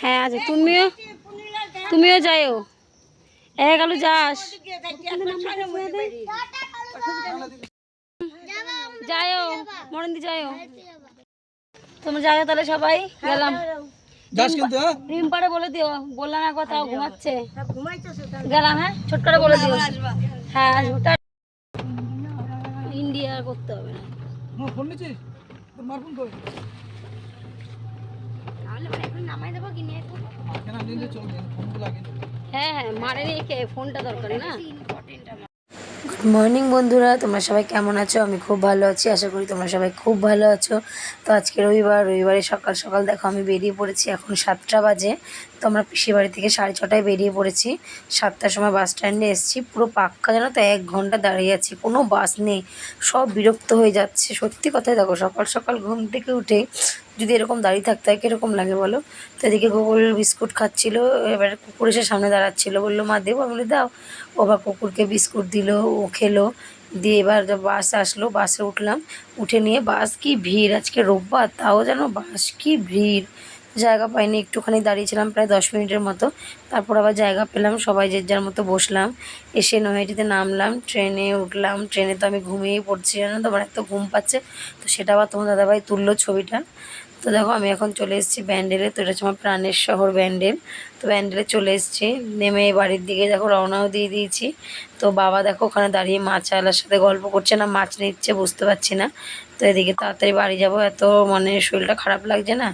হ্যাঁ আছে। তুমিও তুমিও যাইও। এক আলু যাস। যাইও মরন্দি যাইও। তোমরা যাইও তাহলে সবাই গেলাম। যাস কিন্তু হ্যাঁ। রিম্পারে বলে দিও বললাম তাও ঘুমাচ্ছে। গেলাম হ্যাঁ ছোট করে বলে দিও। হ্যাঁ ইন্ডিয়া করতে হবে না ফোন কই নামাই দেবো কি নিয়ে কেন নিলে চলবে ফোন লাগে হ্যাঁ হ্যাঁ মারে কে? ফোনটা দরকারি না। গুড মর্নিং বন্ধুরা। তোমরা সবাই কেমন আছো? আমি খুব ভালো আছি। আশা করি তোমরা সবাই খুব ভালো আছো। তো আজকে রবিবার রবিবারে সকাল সকাল দেখো আমি বেরিয়ে পড়েছি এখন সাতটা বাজে। তো আমরা পিসির বাড়ি থেকে সাড়ে ছটায় বেরিয়ে পড়েছি। সাতটার সময় বাস স্ট্যান্ডে এসেছি। পুরো পাক্কা জানো তো এক ঘণ্টা দাঁড়িয়ে আছি। কোনো বাস নেই। সব বিরক্ত হয়ে যাচ্ছে। সত্যি কথাই দেখো সকাল সকাল ঘুম থেকে উঠে যদি এরকম দাঁড়িয়ে থাকতে হয়, কীরকম লাগে বলো? তো এদিকে গোকুল বিস্কুট খাচ্ছিল, এবার কুকুর এসে সামনে দাঁড়াচ্ছিলো, বলল, মা, দেবো? বলি, দাও। ও বা কুকুরকে বিস্কুট দিল, ও খেলো, দিয়ে এবার বাস আসলো, বাসে উঠলাম, উঠে নিয়ে বাস কি ভিড়? আজকে রোববার, তাও যেন বাস কি ভিড়? জায়গা পাইনি, একটুখানি দাঁড়িয়েছিলাম প্রায় দশ মিনিটের মতো। তারপর আবার জায়গা পেলাম, সবাই যে যার মতো বসলাম। এসে নৈহাটিতে নামলাম, ট্রেনে উঠলাম। ট্রেনে তো আমি ঘুমিয়েই পড়ছি, জানো তো, আমার এত ঘুম পাচ্ছে। তো সেটা আবার তোমার দাদাভাই তুললো ছবিটা। তো দেখো, আমি এখন চলে এসেছি ব্যান্ডেলে। তো এটা হচ্ছে আমার প্রাণের শহর ব্যান্ডেল। তো ব্যান্ডেলে চলে এসেছি, নেমে বাড়ির দিকে দেখো রওনাও দিয়ে দিয়েছি। তো বাবা দেখো, ওখানে দাঁড়িয়ে মাছ আলার সাথে গল্প করছে না, মাছ নিচ্ছে, বুঝতে পারছি না। তো এদিকে তাড়াতাড়ি বাড়ি যাব, এত মানে শরীরটা খারাপ লাগছে না।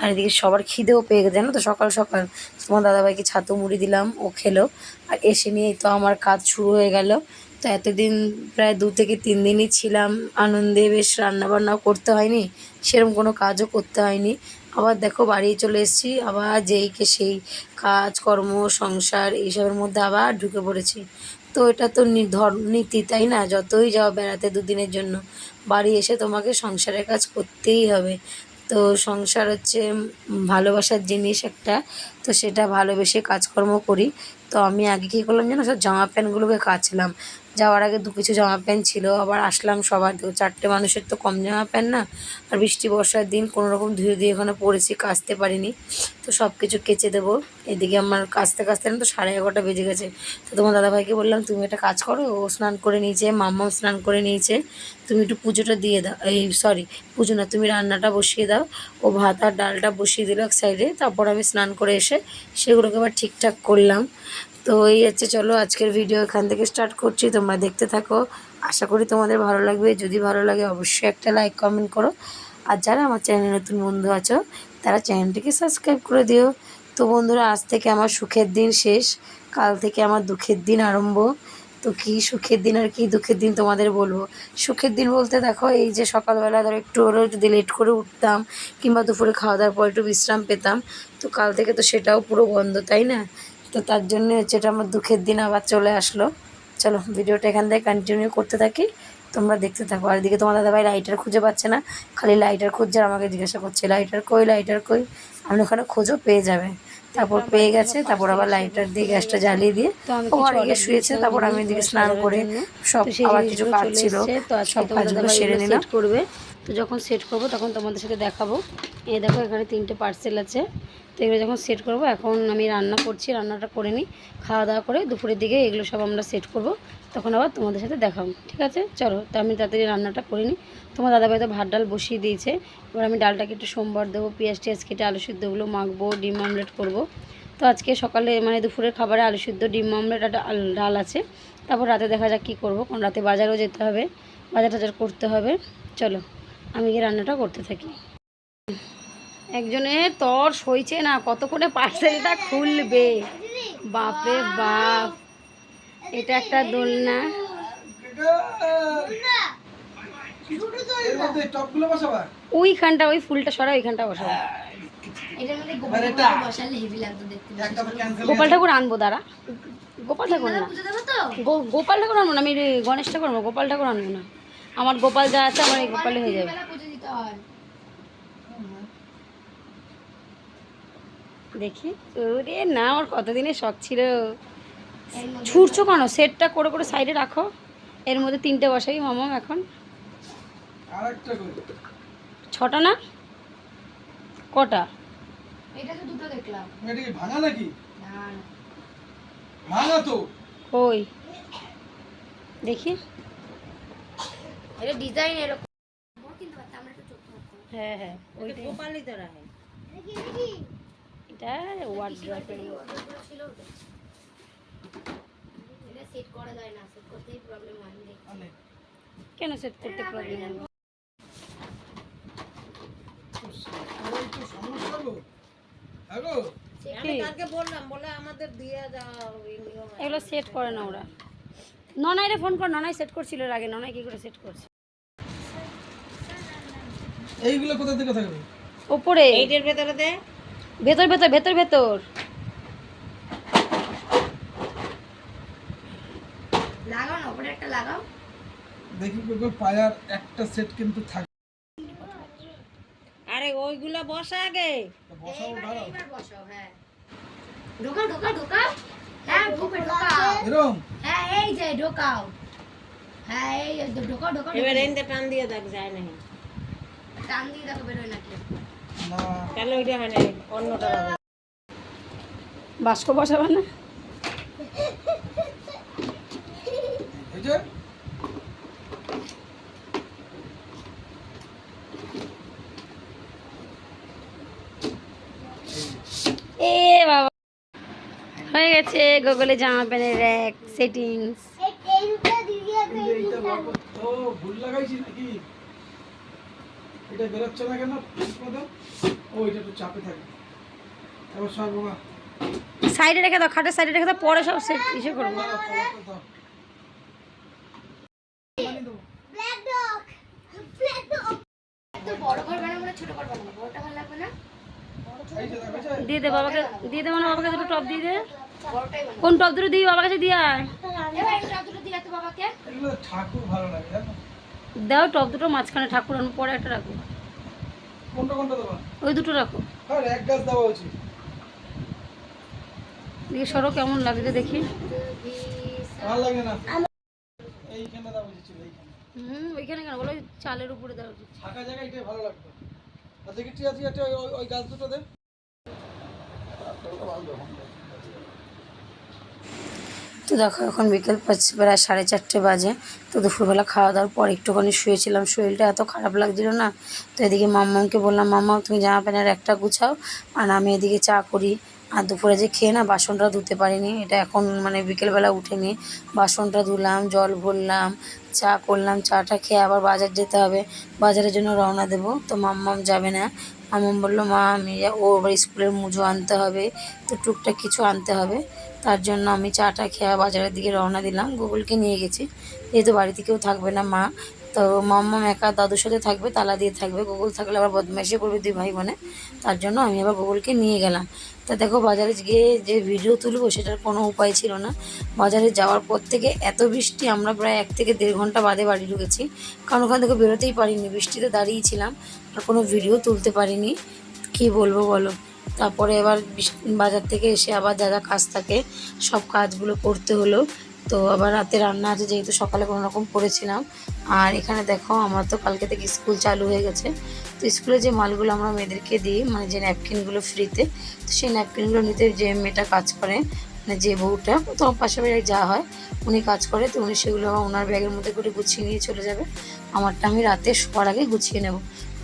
আর এদিকে সবার খিদেও পেয়ে গেছে, জানো তো? সকাল সকাল তোমার দাদাভাইকে ছাতু মুড়ি দিলাম, ও খেলো। আর এসে নিয়েই তো আমার কাজ শুরু হয়ে গেল। তো এতদিন প্রায় দু থেকে তিন দিনই ছিলাম, আনন্দে বেশ রান্নাবান্নাও করতে হয়নি সেরকম কোনো কাজও করতে হয়নি। আবার দেখো বাড়ি চলে এসেছি, আবার যেইকে সেই কাজ, কর্ম, সংসার এইসবের মধ্যে আবার ঢুকে পড়েছি। তো এটা তো ধর, নীতি, তাই না? যতই যাও বেড়াতে দুদিনের জন্য, বাড়ি এসে তোমাকে সংসারের কাজ করতেই হবে। তো সংসার হচ্ছে ভালোবাসার জিনিস একটা, তো সেটা ভালোবেসে কাজকর্ম করি। তো আমি আগে কী করলাম জানো, সব জামা প্যান্টগুলোকে কাচলাম। যাওয়ার আগে দু কিছু জামা প্যান্ট ছিল, আবার আসলাম সবার চারটে মানুষের তো কম জামা প্যান্ট না, আর বৃষ্টি বর্ষার দিন কোনো রকম ধুয়ে ধুয়ে এখানে পড়েছি, কাচতে পারিনি, তো সব কিছু কেচে দেবো, এদিকে আমার কাচতে কাচতে না তো সাড়ে এগারোটা বেজে গেছে, তো তোমার দাদাভাইকে বললাম, তুমি একটা কাজ করো, ও স্নান করে নিয়েছে, মাম্মাও স্নান করে নিয়েছে, তুমি একটু পুজোটা দিয়ে দাও, এই সরি পুজো না, তুমি রান্নাটা বসিয়ে দাও, ও ভাত আর ডালটা বসিয়ে দিল এক সাইডে তারপর আমি স্নান করে এসে সেগুলোকে আবার ঠিকঠাক করলাম তো এই হচ্ছে, চলো আজকের ভিডিও এখান থেকে স্টার্ট করছি। তোমরা দেখতে থাকো। আশা করি তোমাদের ভালো লাগবে। যদি ভালো লাগে, অবশ্যই একটা লাইক কমেন্ট করো। আর যারা আমার চ্যানেলে নতুন বন্ধু আছো, তারা চ্যানেলটিকে সাবস্ক্রাইব করে দিও। তো বন্ধুরা, আজ থেকে আমার সুখের দিন শেষ। কাল থেকে আমার দুঃখের দিন আরম্ভ। তো কী সুখের দিন আর কী দুঃখের দিন তোমাদের বলব? সুখের দিন বলতে দেখো, এই যে সকালবেলা ধরো একটু হলেও যদি লেট করে উঠতাম, কিংবা দুপুরে খাওয়া দাওয়ার পর একটু বিশ্রাম পেতাম, তো কাল থেকে তো সেটাও পুরো বন্ধ, তাই না? তো তার জন্য হচ্ছে এটা আমার দুঃখের দিন আবার চলে আসলো। চলো ভিডিওটা এখান থেকে কন্টিনিউ করতে থাকি। তোমরা দেখতে থাকো। আর এদিকে তোমার দাদাভাই লাইটার খুঁজে পাচ্ছে না। খালি লাইটার খুঁজছে আমাকে জিজ্ঞাসা করছে লাইটার কই লাইটার কই? আমি ওখানে খোঁজো পেয়ে যাবে। তারপর পেয়ে গেছে তারপর আবার লাইটার দিয়ে গ্যাসটা জ্বালিয়ে দিয়ে তো আমি ও কিছু ঘরে গিয়ে শুয়েছে তারপর আমি এদিকে স্নান করে সব আবার কিছু কাজ ছিল সব কাজগুলো সেরে নিলাম। করবে। তো যখন সেট করব তখন তোমাদের সাথে দেখাবো। এই দেখো এখানে তিনটে পার্সেল আছে। তো এগুলো যখন সেট করব, এখন আমি রান্না করছি, রান্নাটা করে নিই, খাওয়া দাওয়া করে দুপুরের দিকে এগুলো সব আমরা সেট করব। তখন আবার তোমাদের সাথে দেখাবো ঠিক আছে? চলো, তো আমি তাড়াতাড়ি রান্নাটা করে নিই। তোমার দাদাভাই তো ভাত, ডাল বসিয়ে দিয়েছে। এবার আমি ডালটাকে একটু সোমবার দেবো, পেঁয়াজ টিয়াজ কেটে আলু সিদ্ধগুলো মাখবো, ডিম আমলেট করব। তো আজকে সকালে মানে দুপুরের খাবারে আলু সিদ্ধ, ডিম একটা ডাল আছে। তারপর রাতে দেখা যাক কী করব, কারণ রাতে বাজারও যেতে হবে, বাজার টাজার করতে হবে। চলো, আমি গিয়ে রান্নাটা করতে থাকি। একজনের তর সইছে না কত করে পার্সেলটা খুলবে? বাপরে বাপ। এটা একটা দোলনা। ওইখানটা, ওই ফুলটা সরা, ওইখানটা বসাবো গোপাল ঠাকুর আনব, দাঁড়া। গোপাল ঠাকুর না গোপাল ঠাকুর আনব না, আমি গণেশ ঠাকুর আনব, গোপাল ঠাকুর আনব না। আমার গোপাল যা আছে, আমার এই গোপালে হয়ে যাবে বেলা পুজো দিতে হয় দেখি। ওরে না আমার কতদিনের শখ ছিল। ছুটছো কেন? সেটটা করে করে সাইডে রাখো। এর মধ্যে তিনটে বসাই মামাম এখন। ছটা না? কটা? এটা তো দুটো দেখলাম। এটা কি ভাঙা নাকি? না না। ভাঙা তো। ওই দেখি। এটা ডিজাইন এরকম। হ্যাঁ হ্যাঁ ওইটাই। এটা ওয়ার্ড্রপের ছিল এটা সেট করা যায় না সেট করতেই প্রবলেম হয় কেন সেট করতে প্রবলেম হ্যাঁ? এগুলো সেট করে না ওরা। ননাইরে ফোন কর ননাই সেট করছিল এর আগে ননাই কি করে সেট করছে? এইগুলো কোথা থেকে থাকবে? ওপরে। ভেতর ভেতর ভেতর ভেতর লাগাও না ওপরে একটা লাগাও। দেখি গো পায়ার একটা সেট কিন্তু থাকে। আরে ওইগুলা বসা আগে। বসাও দাঁড়াও। বসাও হ্যাঁ। ঢোকাও হ্যাঁ ঢোকে ঢোকাও হ্যাঁ এই যে ঢোকাও। হ্যাঁ এই যে ঢোকাও ঢোকাও এবার এনতে টান দিয়ে দেখ যায় না টান দিয়ে দেখো বেরোয় নাকি? না তাহলে ওইটা হয় না অন্যটা হবে। বাস্ক বসাবে না? এ বাবা। হয়ে গেছে গুগলে জামা প্যান্টের র্যাক সেটিংস। ভুল লাগাইছি নাকি? এটা বেরোচ্ছে না কেন? ও এটা একটু চাপে থাকে। এবার সব বাবা সাইডে রেখে দাও খাটের সাইডে রেখে দাও পরে সব সেট ইসে করব। দিয়ে দে বাবাকে দিয়ে দে মানে বাবাকে দুটো টপ দিয়ে দে। কোন টপ দুটো দিই বাবার কাছে দিয়ে আয় ঠাকুর ভালো লাগে দাও টপ দুটো মাঝখানে ঠাকুর পরে একটা রাখো কোনটা কোনটা দেবো? ওই দুটো রাখো। আর এক গাছ দেওয়া উচিত দিয়ে সরো কেমন লাগছে দেখি। ভালো লাগে না? এইখানে দেওয়া উচিত ছিল এইখানে। হুম ওইখানে কেন? বলো চালের উপরে দেওয়া উচিত। ফাঁকা জায়গা এটাই ভালো দেখি টিয়া টিয়া টিয়া ওই- ওই গাছ দুটো দে। তো দেখো, এখন বিকেল পাঁচ- প্রায় সাড়ে চারটে বাজে। তো দুপুরবেলা খাওয়া দাওয়ার পর একটুখানি শুয়েছিলাম। শরীরটা এত খারাপ লাগছিল না। তো এদিকে মাম্মামকে বললাম, মাম্মা, তুমি জামা প্যান্টের একটা গুছাও আর আমি এদিকে চা করি। আর দুপুরে যে খেয়ে না বাসনটা ধুতে পারিনি, এটা এখন মানে বিকেলবেলা উঠে নিয়ে বাসনটা ধুলাম, জল ভরলাম, চা করলাম, চাটা খেয়ে আবার বাজার যেতে হবে। বাজারের জন্য রওনা দেবো। তো মাম্মাম যাবে না। মাম্মাম বলল, মা, আমি ও আবার স্কুলের মুজো আনতে হবে। তো টুকটাক কিছু আনতে হবে। তার জন্য আমি চাটা খেয়ে বাজারের দিকে রওনা দিলাম। গুগলকে নিয়ে গেছি। যেহেতু বাড়িতে কেউ থাকবে না, মা। তো মাম্মা একা দাদুর সাথে থাকবে, তালা দিয়ে থাকবে। গুগল থাকলে আবার বদমাইশি করবে দুই ভাই বোনে। তার জন্য আমি আবার গুগলকে নিয়ে গেলাম। তা দেখো, বাজারে গিয়ে যে ভিডিও তুলবো সেটার কোনো উপায় ছিল না। বাজারে যাওয়ার পর থেকে এত বৃষ্টি, আমরা প্রায় এক থেকে দেড় ঘণ্টা বাদে বাড়ি ঢুকেছি। কারণ ওখান থেকে বেরোতেই পারিনি, বৃষ্টিতে দাঁড়িয়েছিলাম আর কোনো ভিডিও তুলতে পারিনি। কি বলব বলো? তারপরে এবার বাজার থেকে এসে আবার যা যা কাজ থাকে, সব কাজগুলো করতে হলো। তো আবার রাতে রান্না আছে, যেহেতু সকালে কোনো রকম করেছিলাম। আর এখানে দেখো, আমার তো কালকে থেকে স্কুল চালু হয়ে গেছে। তো স্কুলে যে মালগুলো আমরা মেয়েদেরকে দিই মানে যে ন্যাপকিনগুলো ফ্রিতে তো সেই ন্যাপকিনগুলো নিতে যে মেয়েটা কাজ করে মানে যে বউটা তো আমার পাশে যা হয়, উনি কাজ করে, তো উনি সেগুলো ওনার ব্যাগের মধ্যে করে গুছিয়ে নিয়ে চলে যাবে। আমারটা আমি রাতে শোয়ার আগে গুছিয়ে নেব।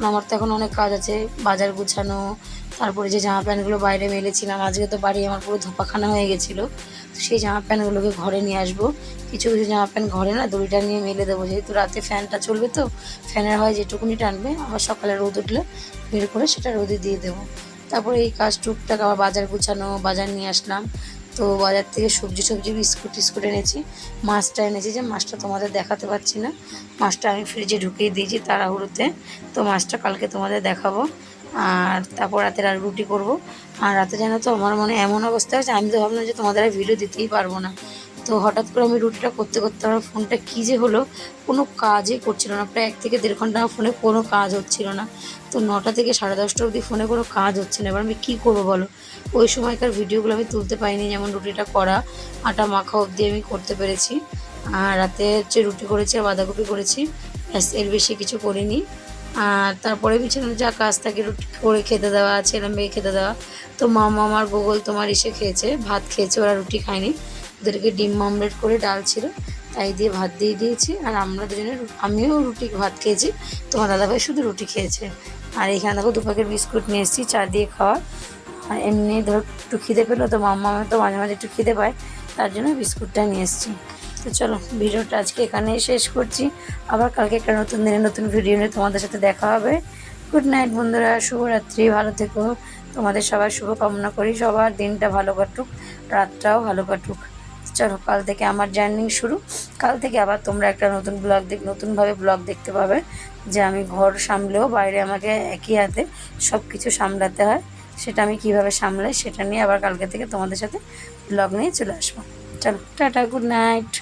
আমার তো এখন অনেক কাজ আছে, বাজার গুছানো তারপরে যে জামা প্যান্টগুলো বাইরে মেলেছিলাম, আজকে তো বাড়ি আমার পুরো ধোপাখানা হয়ে গেছিল, তো সেই জামা প্যান্টগুলোকে ঘরে নিয়ে আসব। কিছু কিছু জামা প্যান্ট ঘরে না দড়িটা নিয়ে মেলে দেবো, যেহেতু রাতে ফ্যানটা চলবে তো, ফ্যানের হয় যেটুকুনি টানবে, আবার সকালে রোদ উঠলে বের করে সেটা রোদে দিয়ে দেবো। তারপরে এই কাজ টুকটাক আবার বাজার গুছানো, বাজার নিয়ে আসলাম। তো বাজার থেকে সবজি সবজি বিস্কুট টিস্কুট এনেছি, মাছটা এনেছি যে মাছটা তোমাদের দেখাতে পারছি না। মাছটা আমি ফ্রিজে ঢুকিয়ে দিয়েছি তাড়াহুড়োতে, তো মাছটা কালকে তোমাদের দেখাবো। আর তারপর রাতের আর রুটি করব। আর রাতে জানো তো, আমার মনে এমন অবস্থা হয়েছে, আমি তো ভাবলাম যে তোমাদের আর ভিডিও দিতেই পারব না। তো হঠাৎ করে আমি রুটিটা করতে করতে আমার ফোনটা কী যে হলো, কোনো কাজই করছিল না। প্রায় এক থেকে দেড় ঘণ্টা ফোনে কোনো কাজ হচ্ছিল না। তো নটা থেকে সাড়ে দশটা অবধি ফোনে কোনো কাজ হচ্ছে না। এবার আমি কী করব বলো? ওই সময়কার ভিডিওগুলো আমি তুলতে পারিনি, যেমন রুটিটা করা, আটা মাখা অবধি আমি করতে পেরেছি। আর রাতে হচ্ছে রুটি করেছি আর বাঁধাকপি করেছি। ব্যাস, এর বেশি কিছু করিনি। আর তারপরে বিছানায় যা কাজ থাকে রুটি করে খেতে দেওয়া ছেলে মেয়ে খেতে দেওয়া। তো মামা আমার গোগল তোমার এসে খেয়েছে, ভাত খেয়েছে, ওরা রুটি খায়নি। ওদেরকে ডিম অমলেট করে ডাল ছিল, তাই দিয়ে ভাত দিয়ে দিয়েছি। আর আমরা দুজনে আমিও রুটি ভাত খেয়েছি, তোমার দাদাভাই শুধু রুটি খেয়েছে। আর এখানে দেখো দু প্যাকেট বিস্কুট নিয়ে এসেছি, চা দিয়ে খাওয়া। আর এমনি ধর একটু খিদে পেল, তো মাম্মা তো মাঝে মাঝে একটু খিদে পায়, তার জন্য বিস্কুটটা নিয়ে এসেছি। তো চলো, ভিডিওটা আজকে এখানেই শেষ করছি। আবার কালকে একটা নতুন দিনে নতুন ভিডিও নিয়ে তোমাদের সাথে দেখা হবে। গুড নাইট বন্ধুরা, শুভরাত্রি, ভালো থেকো। তোমাদের সবার শুভকামনা করি, সবার দিনটা ভালো কাটুক, রাতটাও ভালো কাটুক। চলো, কাল থেকে আমার জার্নি শুরু। কাল থেকে আবার তোমরা একটা নতুন ব্লগ দেখ, নতুনভাবে ব্লগ দেখতে পাবে যে আমি ঘর সামলেও বাইরে আমাকে একই হাতে সব কিছু সামলাতে হয়। সেটা আমি কীভাবে সামলাই, সেটা নিয়ে আবার কালকে থেকে তোমাদের সাথে ব্লগ নিয়ে চলে আসব। চলো, টাটা গুড নাইট